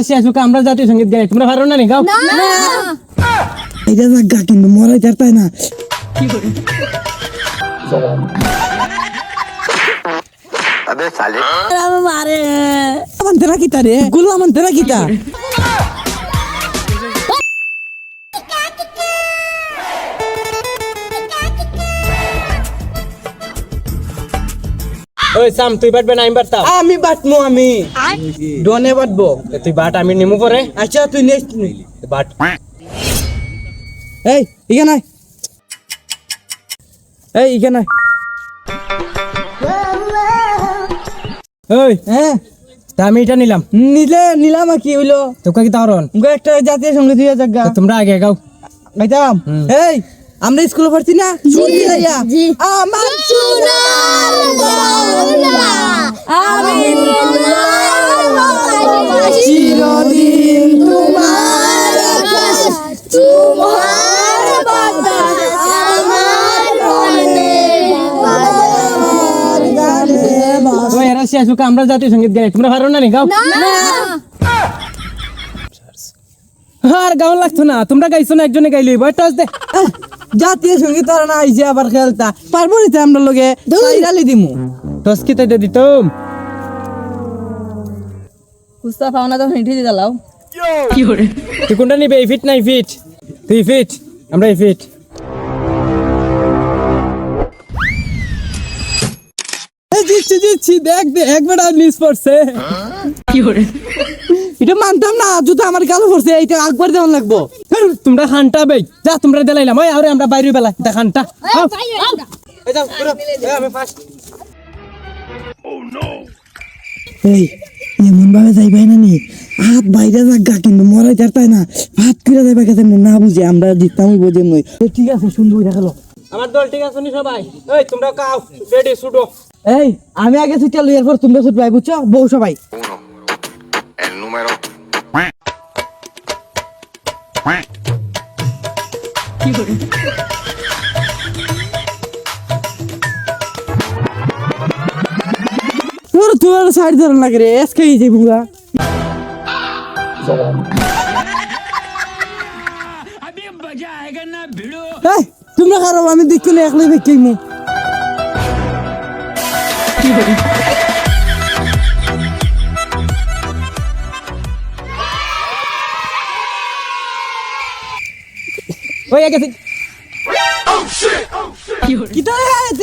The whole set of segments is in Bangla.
রাশিয়া সুকা আমরা জাতীয় সঙ্গীত গাই তোমরা পারো না নি গাও এটা জাগা কিন্তু মরাই তার তাই না अबे साले মারে মানতে না কিতা ওই সাম তুই বাটবে না আমি বাটতাম। আমি বাটমু আমি। ডনে বাটবো। তুই বাট আমি নিমু পরে। আচ্ছা তুই নেক্সট নি। বাট। এই নাই এই নাই ওই। হ্যাঁ। তা আমি এটা নিলাম। নিলে নিলাম আর কি হইল। তোকে কি তাহরন একটা জাতীয় সংগীত হইয়া জাগা তোমরা আগে গাও। গাইতাম। এই আমরা স্কুলে পড়ছি না? আমার সোনার তোমার বাতাস আমার মনে আমরা জাতীয় সংগীত গাই। তোমরা পারো না নি? গাও। আর গাও লাগতো না। তোমরা গাইছো না একজনে গাইলি বয় টস দে। জাতীয় সংগীত আর না আইছে আবার খেলতা। পারব নিতে আমরা লগে? চাইরালি দিমু। টস কি তাইতে দিতাম? কুস্তা পাওনা তো হিঁটি দিয়ে দাও তুই কোনটা নিবে? এই ফিট নাই ফিট তুই ফিট আমরা এই ফিট এই দিচ্ছি দিচ্ছি দেখ দে একবার আর মিস পড়ছে এটা মানতাম না জুতো আমার গালো পড়ছে এইটা একবার দেওয়ান লাগবো। তোমরা খানটা বেই। যা তোমরা দিলাইলাম ওই আরে আমরা বাইরে বেলা এটা খানটা। এই এমন ভাবে যাইবাই না নি? হাত বাইরে জাগা কিন্তু মরাই তার তাই না। হাত করে যাইবা গেছে না বুঝে আমরা জিততাম বোঝে নই ঠিক আছে সুন্দর দেখাল আমার দল ঠিক আছে নি সবাই? এই তোমরা কাও রেডি শুডো এই আমি আগে ছুটে লই এরপর তোমরা বুঝছ? বউ সবাই. El número তোর তোর সাইড ধরে লাগে রে এসকে গেছে বুড়া। তোমরা খারাপ আমি দেখতে না একলাই দেখতে মু ওই কিতা রে তুই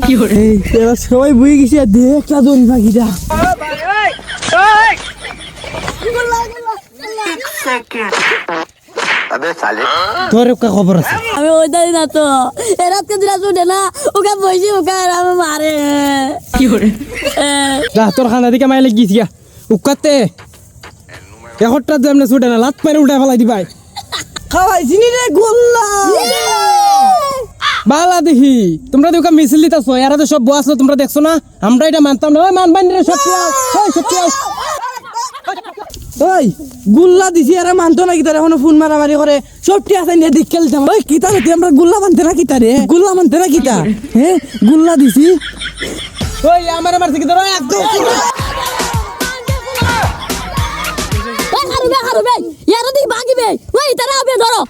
কি আমি ওই দাদি না তো এ দিলা শুনে না ওকে বসে ওকে আমি মারে। কি তোর মাইলে গিয়েছি উকাতে। উকাতে এখরটা যেমন ছুটে না লাত পারে উল্টা ফেলাই দিবাই। খাওয়াইছি নি রে গোল্লা। বালা দেখি তোমরা দেখো মিছিল দিতেছো এরা তো সব বউ তোমরা দেখছ না? আমরা এটা মানতাম না। মানবাই রে সত্যি ওই গুল্লা দিছি আর মানতো না কিতারে এখন ফোন মারামারি করে। সবটি আছে নিয়ে দিক খেলতাম ওই কিতা রে আমরা গুল্লা মানতে না কিতা রে? গুল্লা মানতে না কিতা? হ্যাঁ গুল্লা দিছি। ওই আমার আমার থেকে ধরো একদম। হারবে ইয়ারা দিকে ভাগিবে ওই তারা হবে ধরো।